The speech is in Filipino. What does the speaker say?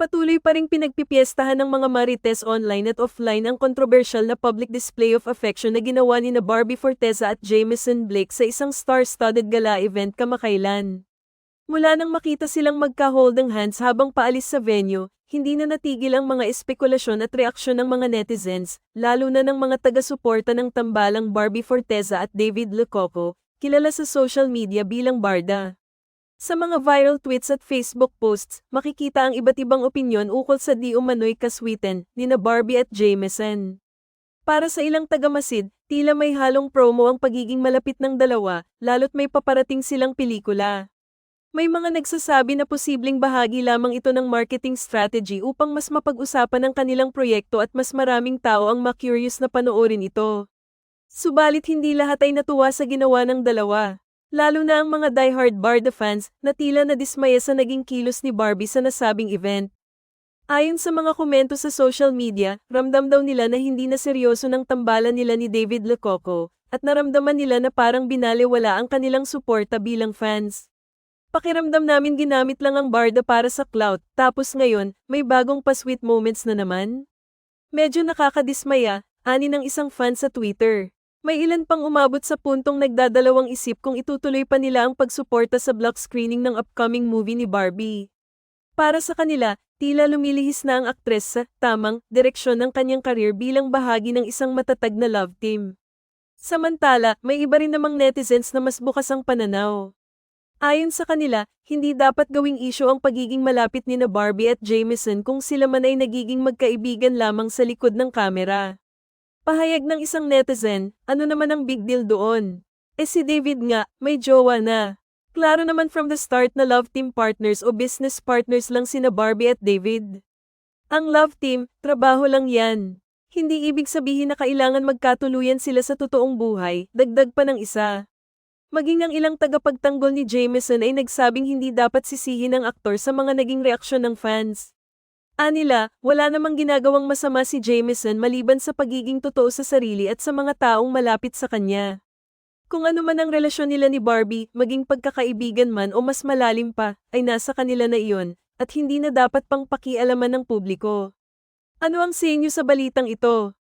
Patuloy pa ring pinagpipiestahan ng mga marites online at offline ang kontrobersyal na public display of affection na ginawa ni na Barbie Forteza at Jameson Blake sa isang star-studded gala event kamakailan. Mula nang makita silang magka-holding hands habang paalis sa venue, hindi na natigil ang mga espekulasyon at reaksyon ng mga netizens, lalo na ng mga taga-suporta ng tambalang Barbie Forteza at David Lococo, kilala sa social media bilang Barda. Sa mga viral tweets at Facebook posts, makikita ang iba't ibang opinyon ukol sa di umano'y kaswitan ni na Barbie at Jameson. Para sa ilang tagamasid, tila may halong promo ang pagiging malapit ng dalawa, lalo't may paparating silang pelikula. May mga nagsasabi na posibleng bahagi lamang ito ng marketing strategy upang mas mapag-usapan ang kanilang proyekto at mas maraming tao ang ma-curious na panoorin ito. Subalit hindi lahat ay natuwa sa ginawa ng dalawa. Lalo na ang mga diehard Barda fans na tila na dismaya sa naging kilos ni Barbie sa nasabing event. Ayon sa mga komento sa social media, ramdam daw nila na hindi na seryoso ng tambalan nila ni David Lococo, at naramdaman nila na parang binaliwala ang kanilang suporta bilang fans. Pakiramdam namin ginamit lang ang Barda para sa clout, tapos ngayon, may bagong pa-sweet moments na naman? Medyo nakakadismaya, ani ng isang fan sa Twitter. May ilan pang umabot sa puntong nagdadalawang isip kung itutuloy pa nila ang pagsuporta sa block screening ng upcoming movie ni Barbie. Para sa kanila, tila lumilihis na ang aktres sa tamang direksyon ng kanyang karir bilang bahagi ng isang matatag na love team. Samantala, may iba rin namang netizens na mas bukas ang pananaw. Ayon sa kanila, hindi dapat gawing issue ang pagiging malapit ni na Barbie at Jameson kung sila man ay nagiging magkaibigan lamang sa likod ng kamera. Pahayag ng isang netizen, ano naman ang big deal doon? Eh si David nga, may jowa na. Klaro naman from the start na love team partners o business partners lang sina Barbie at David. Ang love team, trabaho lang yan. Hindi ibig sabihin na kailangan magkatuluyan sila sa totoong buhay, dagdag pa ng isa. Maging ang ilang tagapagtanggol ni Jameson ay nagsabing hindi dapat sisihin ng aktor sa mga naging reaksyon ng fans. Anila, wala namang ginagawang masama si Jameson maliban sa pagiging totoo sa sarili at sa mga taong malapit sa kanya. Kung ano man ang relasyon nila ni Barbie, maging pagkakaibigan man o mas malalim pa, ay nasa kanila na iyon, at hindi na dapat pang pakialaman ng publiko. Ano ang sa inyo sa balitang ito?